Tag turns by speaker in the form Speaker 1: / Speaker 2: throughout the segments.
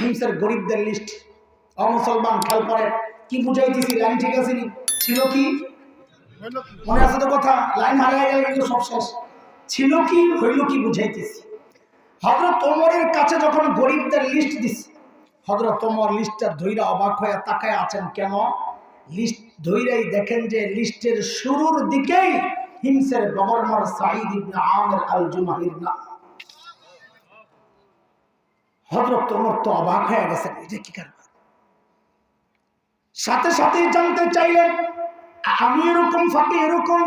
Speaker 1: হিংসের গরিবদের লিস্ট অমুসলমান খেয়াল করে। কি বুঝাইতেছি? লাইন ঠিক আছে নি? ছিল কি? মনে আছে তো কথা? লাইন হারিয়ে গেলে কিন্তু সব শেষ। ছিল কি? হইল কি? বুঝাইতেছি। হজরত তোমরের কাছে যখন গরিবদের লিস্ট দিছে হজরত তোমর লিস্টটা ধৈরা অবাক হয়ে তাকায় আছেন কেন? লিস্ট ধৈরাই দেখেন যে লিস্টের শুরুর দিকেই হিমসের গভর্নর সাইদ ইবনে আমের আল জুমাহির না হজরত ওমর তো অবাক হয়ে গেছেন এটা কি কারণ? সাথে সাথেই জানতে চাইলেন আমি এরকম ফাঁকি এরকম?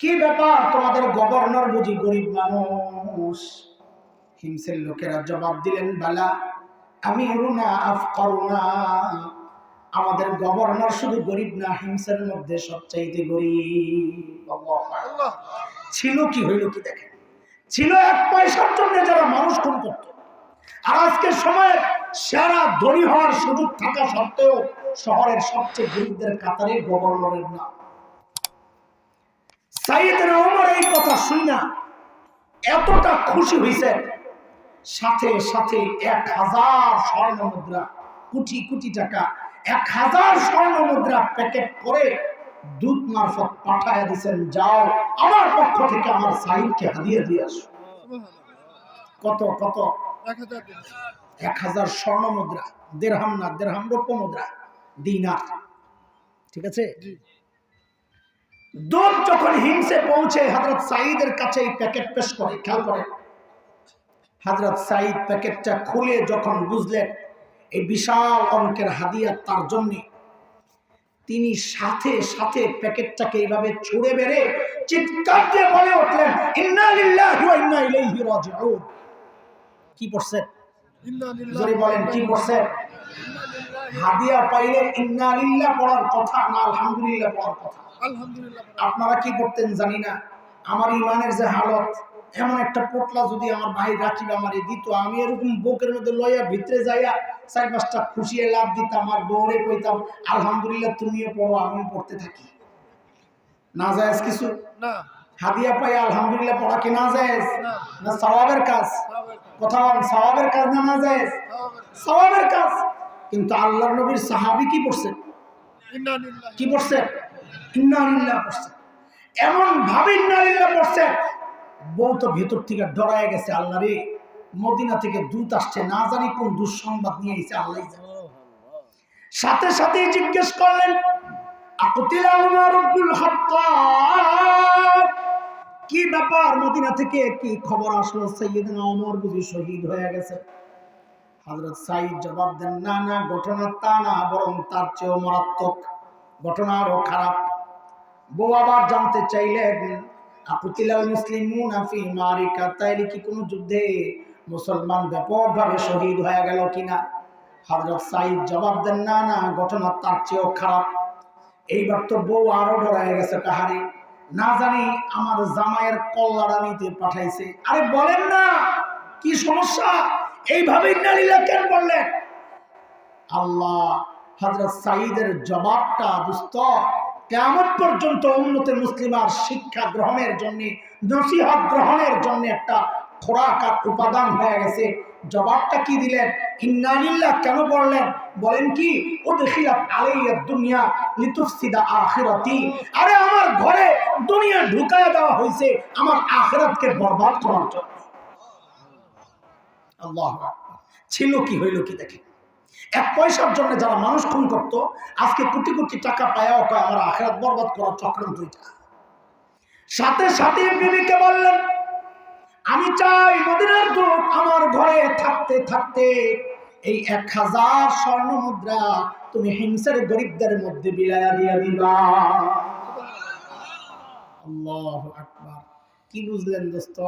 Speaker 1: কি ব্যাপার? তোমাদের গভর্নর বুঝি গরিব মানুষ। হিমসের লোকেরা জবাব দিলেন বেলা আমি রুনা আফ করুনা আমাদের গভর্নর শুধু গরিব না হিমসের মধ্যে সবচাইতে গরিব। ছিল কি হইল কি দেখেন? ছিল এক পয়সার জন্য যারা মানুষ খুন করত। আর আজকের সময় সেরা ধনী হওয়ার সুযোগ থাকা সত্ত্বেও শহরের সবচেয়ে গরিবদের কাতারে গভর্নরের নাম। ওমর এই কথা শুই না এতটা খুশি হয়েছে সাথে সাথে এক হাজার স্বর্ণ মুদ্রা, কোটি কোটি টাকা, এক হাজার স্বর্ণ মুদ্রা প্যাকেট করে দূত মারফত পাঠায় দিছেন, যাও আমার পক্ষ থেকে আমার সাইদকে হাদিয়ে দিয়ে আসো। কত কত এক হাজার স্বর্ণ মুদ্রা দেড়হাম না দেড়হাম রৌপ্য মুদ্রা দিনার। ঠিক আছে? দূত যখন হিংসে পৌঁছে হজরত কাছে এই প্যাকেট পেশ করে খেয়াল করে। হজরত প্যাকেটটা খুলে যখন বুঝলেন এই বিশাল অঙ্কের হাদিয়া তার জন্য তিনি সাথে সাথে প্যাকেটটাকে এইভাবে ছুড়ে বেড়ে চিৎকার দিয়ে বলে উঠলেন ইন্না লিল্লাহি ওয়া ইন্না ইলাইহি রাজিউন। কি পড়ছেন জোরে বলেন কি পড়ছেন হাদিয়া পাইলে ইন্না লিল্লাহ পড়ার কথা না আলহামদুলিল্লাহ পড়ার কথা। আপনারা কি করতেন জানি না। আমার ইমানের যে হালত এমন একটা পোটলা যদি আমার ভাই রাখিব আমারে দিত আমি এরকম বুকের মধ্যে লইয়া ভিতরে যাইয়া চার পাঁচটা খুশিয়ে লাভ দিতাম আর বউরে কইতাম আলহামদুলিল্লাহ তুমিও পড়ো আমিও পড়তে থাকি। না যায় কিছু? হাদিয়া পাই আলহামদুলিল্লাহ পড়া কি না যায় না। সওয়াবের কাজ? কথা বলেন সওয়াবের কাজ না না যায় সওয়াবের কাজ। কিন্তু আল্লাহর নবীর সাহাবী কি পড়ছেন কি পড়ছে? ইন্নালিল্লাহ পড়ছে। এমন ভাবে ইন্নালিল্লাহ পড়ছে। বউ তো ভেতর থেকে ডরায় গেছে আল্লাহ রে। মদিনা থেকে দূত আসছে না জানি কোন দুঃসংবাদ নিয়ে এসে আল্লাহ সাথে সাথে জিজ্ঞেস করলেন আকুতিলা উমর খাত্তাব? কি ব্যাপার? মদিনা থেকে কি খবর আসলো? সৈয়দনা ওমর বুঝি শহীদ হয়ে গেছে। হযরত সাইদ জবাব দেন, না না, ঘটনা তা না, বরং তার চেয়েও মারাত্মক। ঘটনা আরও খারাপ। বউ আবার জানতে চাইলেন আপুতিলাল মুসলিমুন আফি মারিকা, তাইলে কি কোনো যুদ্ধে মুসলমান ব্যাপকভাবে শহীদ হয়ে গেল কিনা হযরত সাইদ জবাব দেন, না না, ঘটনা তার চেয়েও খারাপ। এইবার তো বউ আরও ডরায় গেছে কাহারি। না জানি আমার জামাইয়ের কল্লাড়া নিতে পাঠাইছে। আরে বলেন না, কি সমস্যা? এইভাবে নারীরা কেন বললেন। আল্লাহ হজরত সাইদের জবাবটা দুস্ত কেমন পর্যন্ত উন্নত মুসলিমার শিক্ষা গ্রহণের জন্য, নসিহত গ্রহণের জন্য একটা খোরাক আর উপাদান হয়ে গেছে। জবাবটা কি দিলেন? ইন্নালিল্লাহ কেন বললেন? বলেন কি ও দেখিলাম আলাইয়া দুনিয়া লিতুফসিদা আখিরাতি আরে আমার ঘরে দুনিয়া ঢুকায় দেওয়া হয়েছে, আমার আখিরাতকে বরবাদ করার জন্য। আল্লাহ। ছিল কি, হইল কি দেখে এক পয়সার জন্য যারা মানুষ খুন করত, আজকে কোটি কোটি টাকা পায়াও কয়, আমার আখেরাত বরবাদ করার চক্রান্ত সাথে সাথে বিবিকে বললেন আমি চাই মদিনার দূত আমার ঘরে থাকতে থাকতে এই এক হাজার স্বর্ণ মুদ্রা তুমি হিংসার গরিবদের মধ্যে বিলায়া দিয়া দিবা। আল্লাহ আকবার। কি বুঝলেন দোস্ত?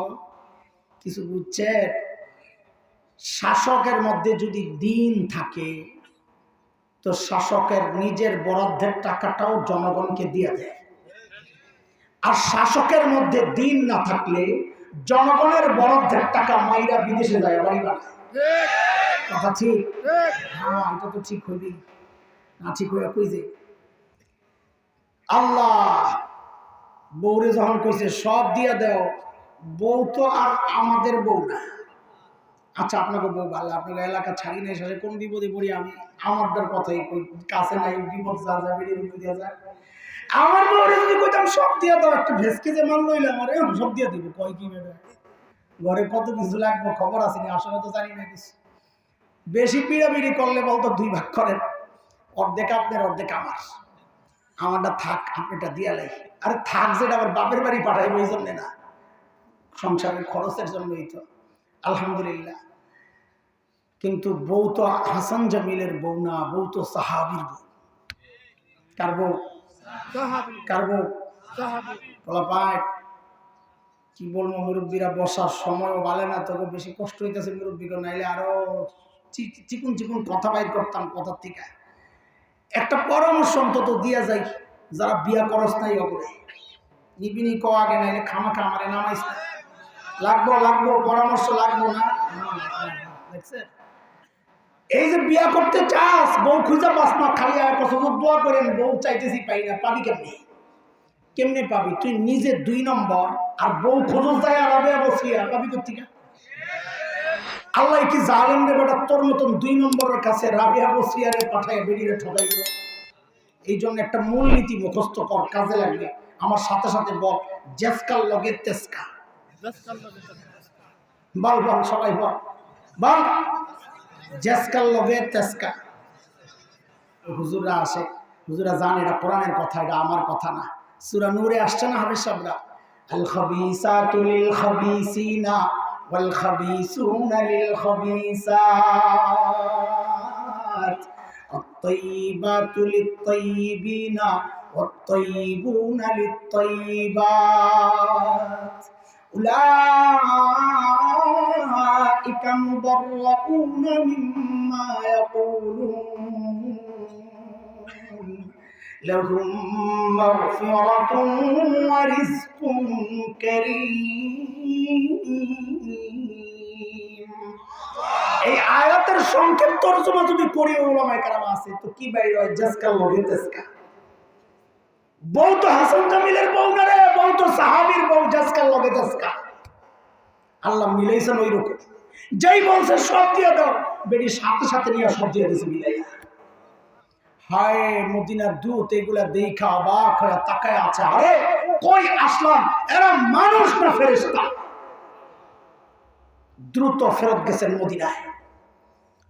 Speaker 1: কিছু বুঝছেন? শাসকের মধ্যে যদি দিন থাকে, তো শাসকের নিজের বরাদ্দের টাকাটাও জনগণকে দিয়ে দেয়। আর শাসকের মধ্যে দিন না থাকলে জনগণের বরাদ্দের টাকা মাইরা বিদেশে যায় বাড়ি বানায় কথা ঠিক? হ্যাঁ এটা তো ঠিক হইবি না ঠিক হইয়া কই যে? আল্লাহ বউরে যখন কইছে সব দিয়া দাও বউ তো আর আমাদের বউ না। আচ্ছা আপনাকে বউ ভালো আপনাকে এলাকা ছাড়ি নাই শেষে কোন বিপদে পড়ি আমি? আমারটার কথাই কাছে নাই বিপদ যা যা বেরিয়ে রূপে দিয়া যায় আমার বউরে যদি কইতাম সব দিয়া দাও একটা ভেসকে যে মান লইলে আমার এরকম সব দিয়া দিব, কয় কি ভেবে? ঘরে কত কিছু লাগবে, খবর আছে নি, আসলে তো জানি না কিছু। বেশি পিড়াপিড়ি করলে বলতো, দুই ভাগ করেন, অর্ধেক আপনার, অর্ধেক আমার। আমারটা থাক, আপনারটা দিয়া লাই। আরে থাক যেটা, আবার বাপের বাড়ি পাঠাইবো এই জন্যে না। সংসারের খরচের জন্যই তো, আলহামদুলিল্লাহ। কিন্তু বউ তো হাসান জামিলের বউ না, বউ তো সাহাবির বউ। কার বউ? কার বউ পায় কি বলব মুরব্বীরা, বসার সময়ও বলে না, তোকে বেশি কষ্ট হইতেছে মুরব্বীকে নাইলে আরও চিকুন চিকুন কথা বাইর করতাম কথার থেকে। একটা পরামর্শ অন্তত দিয়া যাই, যারা বিয়া করস নাই ওগুলো নিবিনি ক আগে, নাইলে খামা খামারে নামাইস না। লাগবো লাগবো, পরামর্শ লাগবো না, দেখছেন? এই যে বিয়া করতে চাস বউ খুঁজে পাস না খালি আর পছন্দ দোয়া করেন বউ চাইতেছি পাই না পাবি কেমনি? কেমনে পাবি? তুই নিজে দুই নম্বর আর বউ খোঁজ যায় আর আবে বসিয়া পাবি কোথেকে আল্লাহ কি জালেন রে বেটা? তোর মতন দুই নম্বরের কাছে রাবিয়া বসিয়ারে পাঠায় বেরিয়ে ঠকাইব। এই জন্য একটা মূলনীতি মুখস্থ কর কাজে লাগবে। আমার সাথে সাথে বল জেসকাল লগে তেসকা। বল বল সবাই বল। বল। জেসকাল লগে তেসকা হুজুররা আসে হুজুরা জান এটা কোরআনের কথা এটা আমার কথা না সুরা নূরে আসছে না হবে সবরা আল খাবিসাতু লিল খাবিসিনা ওয়াল খাবিসুনা লিল খাবিসাত الطيبات للطيبين والطيبون للطيبات أولئك مبرؤون مما يقولون لهم مغفرة ورزق كريم এই আয়াতের সংক্ষেপ তর্জমা যদি করি ওলামায় কারাম আছে তো কি বাইর হয় জাসকা লগে তেসকা বউ তো হাসান জামিলের বউ না রে বউ তো সাহাবীর বউ আল্লাহ মিলাইছেন ওই রকম যেই বলছে সব দিয়ে দাও, বেটি সাথে সাথে নিয়ে সব দিয়ে দিয়েছে মিলাইয়া হায়, মদিনার দেখা তাকায় আছে। আরে, কই আসলাম? এরা মানুষ না ফেরেশতা? দ্রুত ফেরত গেছেন মদিনায়।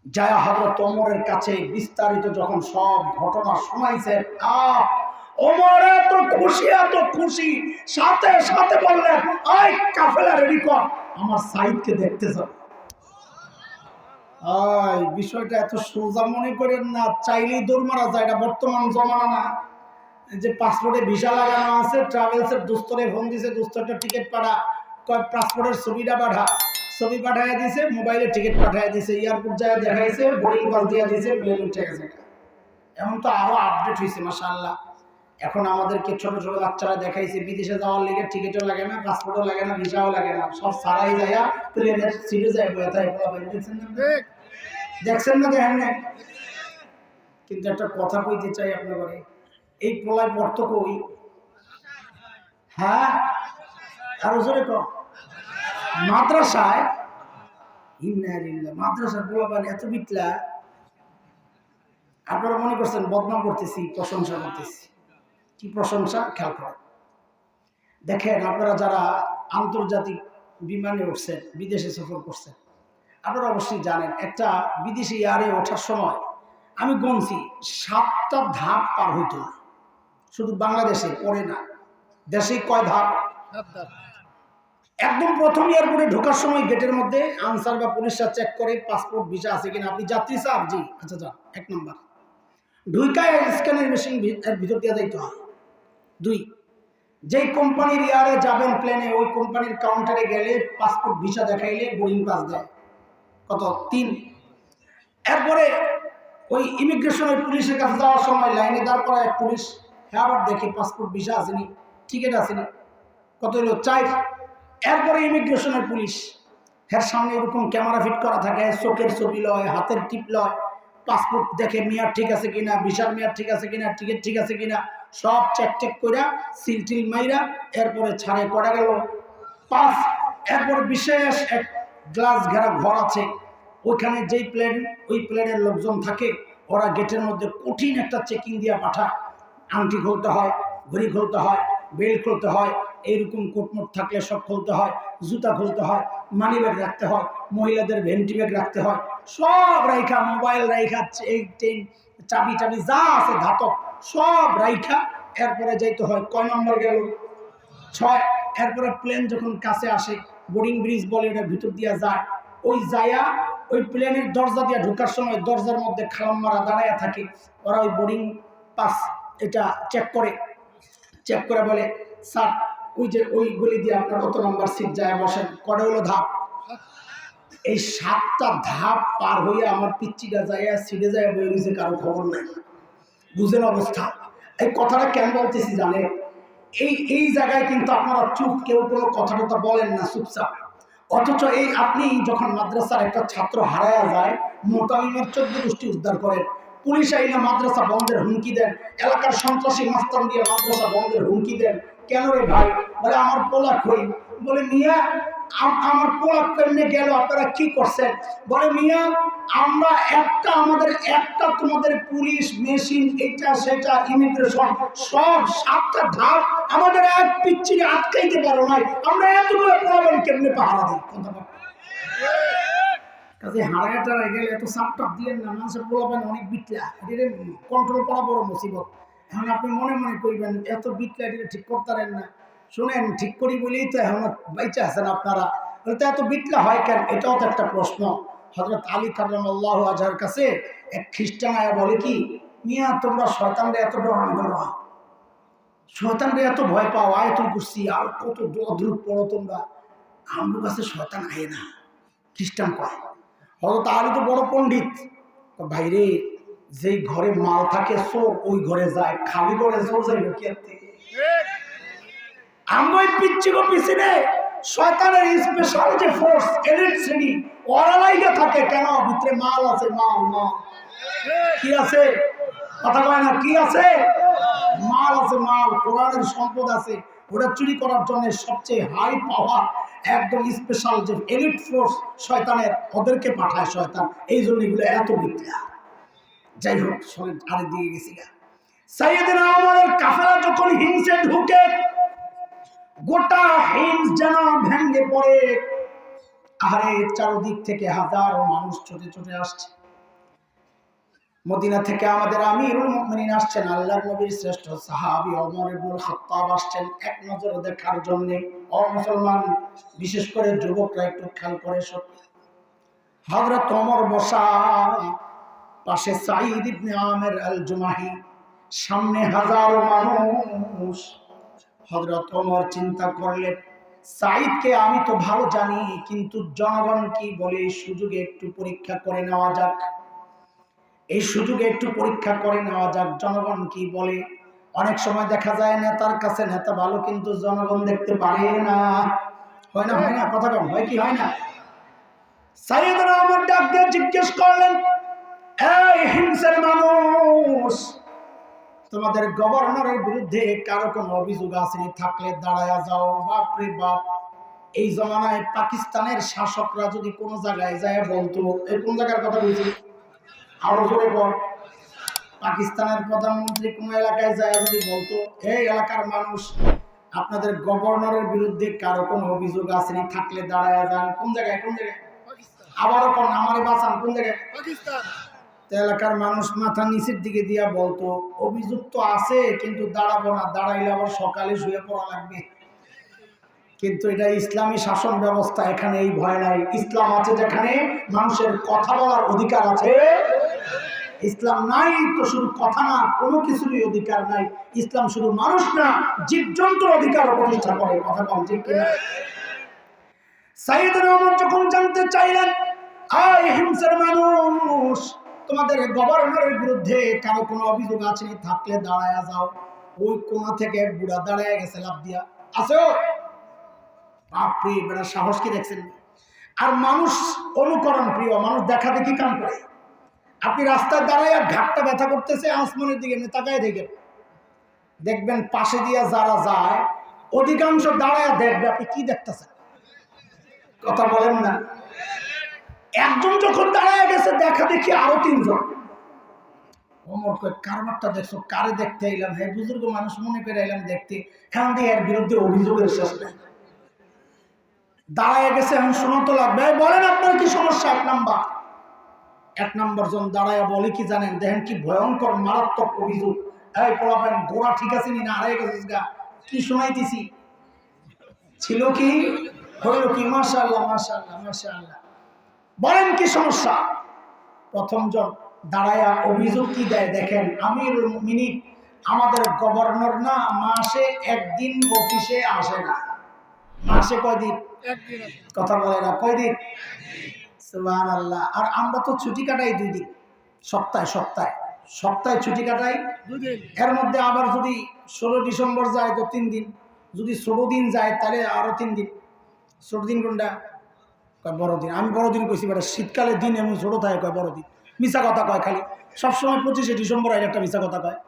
Speaker 1: জায়া হজরত ওমরের কাছে বিস্তারিত যখন সব ঘটনা শোনাইছে আহ এত খুশি, এত খুশি। সাথে সাথে বললেন আই কাফেলা রেডি কর। আমার সাইদকে দেখতে যাও। আই বিষয়টা এত সোজা মনে করেন না। চাইলেই দৌড় মারা যায়, এটা বর্তমান জমানা না। যে পাসপোর্টে ভিসা লাগানো আছে, ট্রাভেলসের দোস্তরে ফোন দিছে, দোস্তরটা টিকিট পাঠা। কয়, পাসপোর্টের ছবিটা পাঠা। ছবি পাঠায় দিছে, মোবাইলে টিকিট পাঠায় দিছে, এয়ারপোর্ট যায় দেখাইছে বোর্ডিং পাস দিয়ে দিছে, প্লেন উঠে গেছে। এখন তো আরও আপডেট হয়েছে মাশাআল্লাহ। এখন আমাদেরকে ছোট ছোট বাচ্চারা দেখাইছে বিদেশে যাওয়ার লেগে টিকিটও লাগে না পাসপোর্টও লাগে না ভিসাও লাগে না সব সারাই যায় প্লেনের সিটে যায় বয়ে বাইরে দেখছেন না? দেখছেন না দেখেন না কিন্তু একটা কথা কইতে চাই আপনার এই পোলায় পড়তো কই? হ্যাঁ? আরও জোরে কম মাদ্রাসায়? ইন্নালিল্লাহ মাদ্রাসার পোলাপান এত বিটলা। আপনারা মনে করছেন বদনাম করতেছি প্রশংসা করতেছি। কি প্রশংসা খেয়াল করেন। দেখেন আপনারা যারা আন্তর্জাতিক বিমানে উঠছেন, বিদেশে সফর করছেন, আপনারা অবশ্যই জানেন, একটা বিদেশি এয়ারে ওঠার সময় আমি গনছি, সাতটা ধাপ পার হইতো না। শুধু বাংলাদেশে পড়ে না, দেশে কয় ধাপ? একদম প্রথম এয়ারপোর্টে ঢোকার সময় গেটের মধ্যে আনসার বা পুলিশরা চেক করে পাসপোর্ট ভিসা আছে কিনা, আপনি যাত্রী স্যার জি আচ্ছা যান, এক নম্বর ঢুইকায় স্ক্যানের মেশিন ভিতর দিয়ে যাইতে হয়। দুই, যেই কোম্পানির ইয়ারে যাবেন প্লেনে ওই কোম্পানির কাউন্টারে গেলে পাসপোর্ট ভিসা দেখাইলে বোর্ডিং পাস দেয়। কত? তিন, এরপরে ওই ইমিগ্রেশনের পুলিশের কাছে যাওয়ার সময় লাইনে দাঁড় করা এক পুলিশ হ্যাঁ আবার দেখে পাসপোর্ট ভিসা আসেনি টিকিট আসেনি। কত হলো? চার, এরপরে ইমিগ্রেশনের পুলিশ, এর সামনে এরকম ক্যামেরা ফিট করা থাকে, চোখের ছবি লয়, হাতের টিপ লয় পাসপোর্ট দেখে মেয়াদ ঠিক আছে কিনা ভিসার মেয়াদ ঠিক আছে কিনা টিকিট ঠিক আছে কিনা সব চেক কইরা সিল টিল মাইরা এরপরে ছাড়ে করা গেল। পাঁচ এরপর বিশেষ এক গ্লাস ঘেরা ঘর আছে। ওইখানে যেই প্লেন, ওই প্লেনের লোকজন থাকে, ওরা গেটের মধ্যে কঠিন একটা চেকিং দিয়ে পাঠায়। আংটি খুলতে হয়, ঘড়ি খুলতে হয় বেল্ট খুলতে হয়, এইরকম কোটমোট থাকলে সব খুলতে হয়, জুতা খুলতে হয়, মানি ব্যাগ রাখতে হয়, মহিলাদের ভেন্টি ব্যাগ রাখতে হয়। সব রাইখা, মোবাইল রাইখা এই চাবি টাবি যা আছে ধাতব। সব রাইখা এরপরে যাইতে হয়। কয় নম্বর গেল? ছয়, এরপরে প্লেন যখন কাছে আসে বোর্ডিং ব্রিজ বলে ওটা ভিতর দিয়া যায়। ওই যায়া, ওই প্লেনের দরজা দিয়ে ঢোকার সময় দরজার মধ্যে খালাম মারা দাঁড়াইয়া থাকে। ওরা ওই বোর্ডিং পাস এটা চেক করে। চেক করে বলে, স্যার, ওই যে ওই গলি দিয়ে আপনার কত নম্বর সিট যায় বসেন, কটা হলো ধাপ? এই সাতটা ধাপ পার হয়ে আমার পিচ্চিটা যায় সিটে যায় বই রয়েছে কারও খবর নাই। বুঝেন অবস্থা। এই কথাটা কেন বলতেছি জানে এই এই জায়গায় কিন্তু আপনারা চুপ, কেউ কোনো কথা টথা বলেন না, চুপচাপ। অথচ এই আপনি যখন মাদ্রাসার একটা ছাত্র হারায়া যায় মোটামিমের চোদ্দ গোষ্ঠী উদ্ধার করেন, পুলিশ আইনে মাদ্রাসা বন্ধের হুমকি দেন, এলাকার সন্ত্রাসী মাস্তান দিয়ে মাদ্রাসা বন্ধের হুমকি দেন কেন রে ভাই? বলে, আমার পোলা খই বলে, মিয়া আমার পোলা কেমনে গেল? আপনারা কি করছেন? বলে, মিয়া, আমরা একটা, আমাদের একটা তোমাদের পুলিশ, মেশিন, এটা, সেটা, ইমিগ্রেশন, সব সাতটা ধাপ আমাদের এক পিচ্ছিরে আটকাইতে পারো নাই। আমরা এতগুলো পোলাবেন কেমনে পাহারা দিই। কাজে হারায়াটা গেলে এত সাপটাপ দিয়ে না মানুষের পোলাবেন অনেক বিটলা। কন্ট্রোল করা বড় মুসিবত। এখন আপনি মনে মনে করবেন, এত বিটলা এটা ঠিক করতে পারেন না। শুনেন, ঠিক করি বলেই তো এখন বাইচে আছেন আপনারা। তো এত বিটলা হয় কেন? এটাও তো একটা প্রশ্ন। হজরত আলী কালাম আল্লাহ আজহার কাছে এক খ্রিস্টান আয়া বলে কি, মিয়া, তোমরা শয়তানরা এত ডরান ডরা শয়তানরা এত ভয় পাও, আয়তুল কুরসি, আর কত অদ্রুপ পড়ো তোমরা। আমার কাছে শয়তান আয় না। খ্রিস্টান কয় হজরত আলী তো বড় পণ্ডিত। ভাইরে যেই ঘরে মাল থাকে, চোর ওই ঘরে যায়। খালি ঘরে চোর যাই কি আর থেকে? পিচ্ছি গো পিছনে শয়তানের স্পেশাল যে ফোর্স এলিট শ্রেণি, ওরা থাকে। কেন? ভিতরে মাল আছে, মাল মাল। কি আছে? কথা কয় না, কি আছে? মাল আছে, মাল। কোরআনের সম্পদ আছে। ওটা চুরি করার জন্য সবচেয়ে হাই পাওয়ার একদম স্পেশাল যে এলিট ফোর্স শয়তানের, ওদেরকে পাঠায় শয়তান। এই জন্য এগুলো এত বিদ্যা যাই হোক শরীর আরে দিয়ে গেছি গা। সাইয়েদের আমাদের কাফেলা যখন হিংসে ঢুকে, গোটা হিংস যেন ভেঙ্গে পড়ে। আরে চারদিক থেকে হাজারো মানুষ ছুটে ছুটে আসছে। মদিনা থেকে আমাদের আমিরুল মুমিনিন আসছেন, আল্লাহর নবীর শ্রেষ্ঠ সাহাবী ওমর ইবনুল খাত্তাব আসছেন এক নজর দেখার জন্য। ও মুসলমান, বিশেষ করে যুবকরা একটু খেয়াল করে সব হযরত ওমর বসা পাশে সাঈদ ইবনে আমের আল জুমাহি সামনে হাজারো মানুষ। হযরত ওমর চিন্তা করলেন, সাঈদকে আমি তো ভালো জানি, কিন্তু জনগণ কি বলে এই সুযোগে একটু পরীক্ষা করে নেওয়া যাক? এই সুযোগে একটু পরীক্ষা করে নেওয়া যাক, জনগণ কি বলে? অনেক সময় দেখা যায় নেতার কাছে নেতা ভালো, কিন্তু জনগণ দেখতে পারে না। হয় না হয় না, কথা কম, হয় কি, হয় না? সাইয়েদরা আমার ডাক দিয়ে জিজ্ঞেস করলেন হিংসের মানুষ, তোমাদের গভর্নরের বিরুদ্ধে কারও কোনো অভিযোগ আসেনি থাকলে দাঁড়ায়া যাও। বাপরে বাপ, এই জমানায় পাকিস্তানের শাসকরা যদি কোনো জায়গায় যায়, বলতো। এই কোন জায়গার কথা বলছি? আরও জোরে বল। পাকিস্তানের প্রধানমন্ত্রী কোন এলাকায় যায় যদি বলতো? এই এলাকার মানুষ, আপনাদের গভর্নরের বিরুদ্ধে কারও কোনো অভিযোগ আসেনি থাকলে দাঁড়ায় যান। কোন জায়গায়? কোন জায়গায়? আবারও কোন, আমারে বাঁচান। কোন জায়গায়? এলাকার মানুষ মাথা নিচের দিকে দিয়া বলতো, অভিযোগ তো আছে, কিন্তু দাঁড়াবো না, দাঁড়াইলে আবার সকালে শুয়ে পড়া লাগবে। কিন্তু এটা ইসলামী শাসন ব্যবস্থা, এখানে এই ভয় নাই। ইসলাম আছে যেখানে মানুষের কথা বলার অধিকার আছে। ইসলাম নাই তো শুধু কথা না, কোনো কিছুরই অধিকার নাই। ইসলাম শুধু মানুষ না, জীবজন্তুর অধিকার প্রতিষ্ঠা করে, কথা বল ঠিক কিনা? সাইয়েদ রহমান যখন জানতে চাইলেন, আয় হিংসার মানুষ তোমাদের গভর্নরের বিরুদ্ধে কারও কোনো অভিযোগ আছে থাকলে দাঁড়ায় যাও। ওই কোনা থেকে বুড়া দাঁড়ায় গেছে লাভ দিয়া। আছে? বাপরে, বেড়া সাহস কি দেখছেন? আর মানুষ অনুকরণ প্রিয়, মানুষ দেখা দেখি কাম করে। আপনি রাস্তায় দাঁড়ায় ঘাটটা ব্যথা করতেছে, আসমানের দিকে নিয়ে তাকায় দেখেন। দেখবেন পাশে দিয়ে যারা যায়, অধিকাংশ দাঁড়ায় দেখবে, আপনি কি দেখতেছেন? কথা বলেন না। একজন যখন দাঁড়ায় গেছে, দেখা দেখি আরও তিনজন। অমর কারবারটা দেখছ? কারে দেখতে এলাম? হ্যাঁ বুজুর্গ মানুষ, মনে করে এলাম দেখতে। এখন দিয়ে এর বিরুদ্ধে অভিযোগের শেষ নেই। দাঁড়ায় গেছে শোনা তো লাগবে। বলেন আপনার কি সমস্যা? এক নাম্বার। এক নম্বর জন দাঁড়ায়, বলে কি জানেন? দেখেন কি ভয়ঙ্কর, মারাত্মক অভিযোগ। এই পোলাপেন গোড়া ঠিক আছে নি না? গেছিস গা। কি শোনাইতেছি? ছিল কি? হইল কি? মাশাআল্লাহ মাশাআল্লাহ মাশাআল্লাহ। বলেন কি সমস্যা? প্রথম জন দাঁড়ায়া অভিযোগ কি দেয়? দেখেন আমিরুল মিনিট আমাদের গভর্নর না মাসে একদিন অফিসে আসে না। মাসে কয়দিন? কথা বলে না কয়দিন? সুবহান আল্লাহ আর আমরা তো ছুটি কাটাই দুই দিন। সপ্তাহে সপ্তাহে। সপ্তাহে ছুটি কাটাই এর মধ্যে আবার যদি ষোলো ডিসেম্বর যায় তো তিন দিন। যদি ষোলো দিন যায় তাহলে আরও তিন দিন। ষোলো দিন কোনটা? কয় বড়দিন? আমি বড়দিন কইছি, বেটা শীতকালের দিন এমন ছোটো থাকে, কয় বড়দিন। মিশা কথা কয় খালি। সবসময় পঁচিশে ডিসেম্বর আইলে একটা মিশা কথা কয়।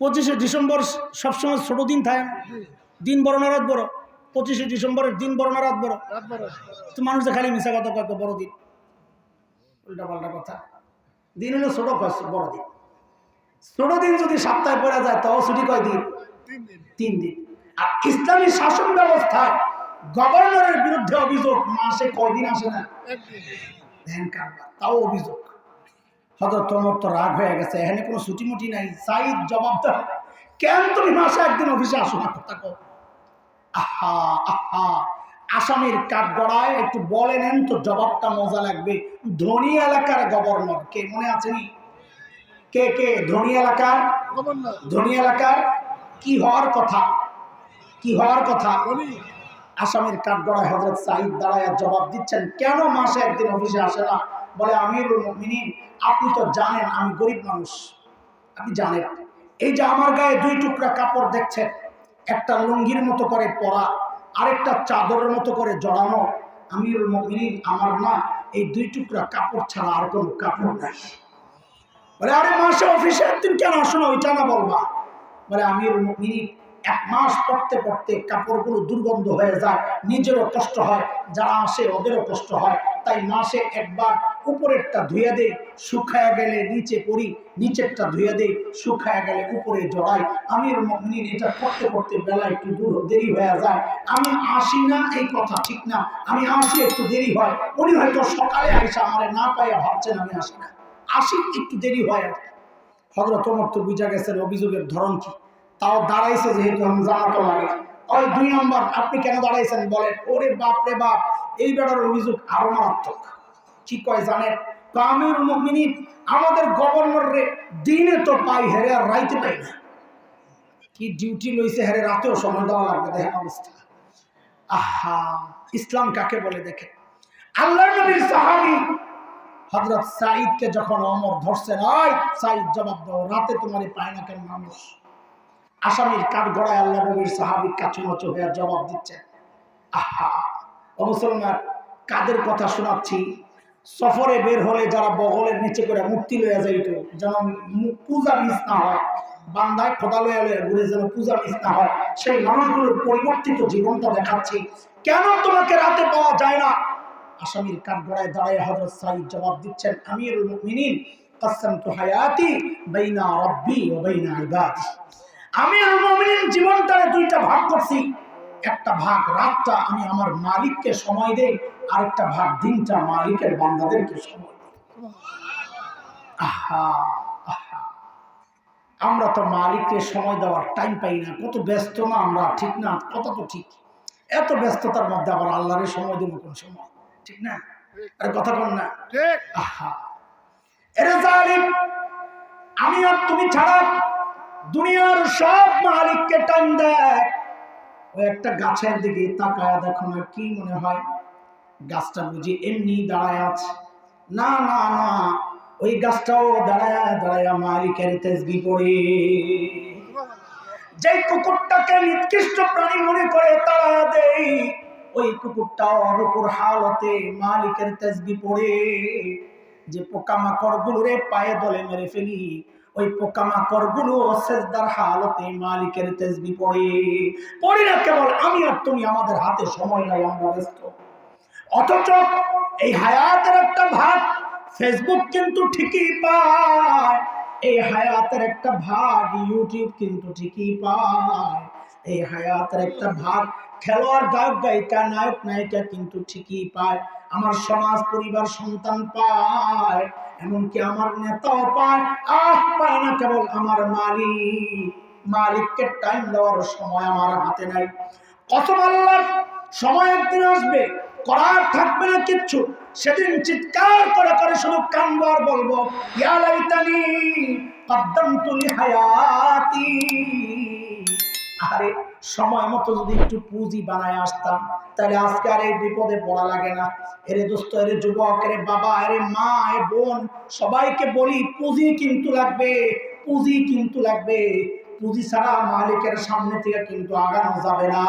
Speaker 1: পঁচিশে ডিসেম্বর সবসময় ছোটো দিন থাকে। দিন বড় না রাত বড়? পঁচিশে ডিসেম্বরের দিন বড় না রাত বড়? তো মানুষ যে খালি মিশা কথা কয় কয় বড়দিন। উল্টা পাল্টা কথা। দিন হলো ছোটো, কয় বড়দিন। ছোট দিন যদি সপ্তাহে পড়া যায়, তাও ছুটি কয় দিন?
Speaker 2: তিন দিন।
Speaker 1: আর ইসলামী শাসন ব্যবস্থায় গভর্নরের বিরুদ্ধে অভিযোগ? মাসে কয়দিন আসে না। তাও অভিযোগ। হয়তো তোমার তো রাগ হয়ে গেছে এখানে কোনো ছুটি মুটি নাই। সাইদ জবাব দাও। কেন তুমি মাসে একদিন অফিসে আসো না আহা আহা আসামির কাঠ গড়ায় একটু বলে নেন তো জবাবটা মজা লাগবে। ধনী এলাকার গভর্নর কে মনে আছে নি? কে কে? ধনী এলাকার? ধনী এলাকার? কি হওয়ার কথা? কি হওয়ার কথা?
Speaker 2: বলি
Speaker 1: আসামের কাঠগড়ায় হজরত সাহিদ দাঁড়ায় জবাব দিচ্ছেন, কেন মাসে একদিন অফিসে আসে না? বলে, আমিরুল মুমিনিন, আপনি তো জানেন আমি গরিব মানুষ। আপনি জানেন, এই যে আমার গায়ে দুই টুকরা কাপড় দেখছেন, একটা লুঙ্গির মতো করে পরা, আরেকটা চাদরের মতো করে জড়ানো, আমিরুল মুমিনিন, আমার না এই দুই টুকরা কাপড় ছাড়া আর কোনো কাপড় নাই। বলে, আরে মাসে অফিসে একদিন কেন আসো না, ওইটা না বলবা? বলে, আমিরুল মুমিনিন এক মাস পড়তে পড়তে কাপড়গুলো দুর্গন্ধ হয়ে যায়, নিজেরও কষ্ট হয় যারা আসে ওদেরও কষ্ট হয়। তাই মাসে একবার উপরেরটা ধুয়ে দেই শুকায়া গেলে নিচে পড়ি, নিচেরটা ধুয়ে দেই শুকায়া গেলে উপরে জড়াই। আমির মুমিনিন এটা করতে করতে বেলা একটু দূর দেরি হয়ে যায়। আমি আসি না, এই কথা ঠিক না। আমি আসি, একটু দেরি হয়। উনি হয়তো সকালে আইসা আমারে না পাইয়া ভাবছেন আমি আসি না। আসি, একটু দেরি হয় হজরত তোমার তো বুঝা গেছেন অভিযোগের ধরন কি। তাও দাঁড়াইছে যেহেতু আমি জানাতো লাগে ওই দুই নম্বর, আপনি কেন দাঁড়াইছেন বলেন? ওরে বাপ রে বাপ, এই বেড়ার অভিযোগ আরও মারাত্মক। কি কয় জানেন? কামির মুমিনিন আমাদের গভর্নর রে দিনে তো পাই, হেরে আর রাইতে পাই না। কি ডিউটি লইছে হেরে, রাতেও সময় দেওয়া লাগবে, দেখেন অবস্থা। আহা, ইসলাম কাকে বলে দেখে আল্লাহ নবীর সাহাবী হজরত সাইদকে যখন অমর ধরছেন ওই সাইদ জবাব দাও, রাতে তোমার পায় না কেন মানুষ আসামির কাঠ গড়ায় আল্লাহ নবীর সাহাবি কাছুমাচু হয়ে জবাব দিচ্ছেন। আহা, ও মুসলমান, কাদের কথা শোনাচ্ছি? সফরে বের হলে যারা বগলের নিচে করে মুক্তি লইয়া যাইত, যেন পূজা মিস না হয়, বান্দায় খোদা লইয়া লইয়া ঘুরে যেন পূজা মিস না হয়, সেই মানুষগুলোর পরিবর্তিত জীবনটা দেখাচ্ছি। কেন তোমাকে রাতে পাওয়া যায় না? আসামির কাঠ গড়ায় দাঁড়ায় হজরত সাইদ জবাব দিচ্ছেন, আমিরুল মুমিনিন, কাসসামতু হায়াতি বাইনা রাব্বি ওয়া বাইনা ইবাদি। আমিরুল মুমিনিন জীবনটারে দুইটা ভাগ করছি। একটা ভাগ রাতটা আমি আমার মালিককে সময় দেই আর একটা ভাগ দিনটা মালিকের বান্দাদেরকে সময় দেই। আহা আহা। আমরা তো মালিককে সময় দেওয়ার টাইম পাই না। কত ব্যস্ত না আমরা ঠিক না? কথা তো ঠিক। এত ব্যস্ততার মধ্যে আবার আল্লাহরের সময় দেবো কোন সময়? ঠিক না? আরে কথা বল না। আহা। এরে জালিম আমি আর তুমি ছাড়া দুনিয়ার সব মালিককে টান দেয়। একটা গাছের দিকে তাকায় দেখো না কি মনে হয়। গাছটা বুঝি এমনি দাঁড়ায় আছে। না না না, ওই গাছটাও দাঁড়ায় দাঁড়ায় মালিকের তেজবি পড়ে। যে কুকুরটাকে নিকৃষ্ট প্রাণী মনে করে তাড়া দেই ওই কুকুরটা ওর হালতে মালিকের তেজবি পড়ে। যে পোকামাকড় গুলোরে পায়ে দলে মেরে ফেলি ওই পোকামাকড়গুলো সেজদার হালতে মালিকের তেজবি পড়ে। পড়ি না কেবল আমি আর তুমি, আমাদের হাতে সময় নাই, আমরা ব্যস্ত। অথচ এই হায়াতের একটা ভাগ ফেসবুক কিন্তু ঠিকই পায়। এই হায়াতের একটা ভাগ ইউটিউব কিন্তু ঠিকই পায়। এই হায়াতের একটা ভাগ খেলোয়াড়, গায়ক, গায়িকা, নায়ক, নায়িকা কিন্তু ঠিকই পায়। আমার সমাজ, পরিবার, সন্তান পায়। এমনকি আমার নেতাও পায়, আহ, পায় না কেবল আমার মালিক। মালিককে টাইম দেওয়ার সময় আমার হাতে নাই। কসম আল্লাহর সময় একদিন আসবে, করার থাকবে না কিচ্ছু। সেদিন চিৎকার করে করে শুধু কানবো আর বলব, ইয়া লাইতানি, কদ্দামতু লিহায়াতি আরে সময় মতো যদি একটু পুঁজি বানায় আসতাম, তাহলে আজকে আর এই বিপদে পড়া লাগে না। এরে দোস্ত, এরে যুবক, এরে বাবা, এরে মা, এ বোন, সবাইকে বলি পুঁজি কিন্তু লাগবে, পুঁজি কিন্তু লাগবে। পুঁজি ছাড়া মালিকের সামনে থেকে কিন্তু আগানো যাবে না।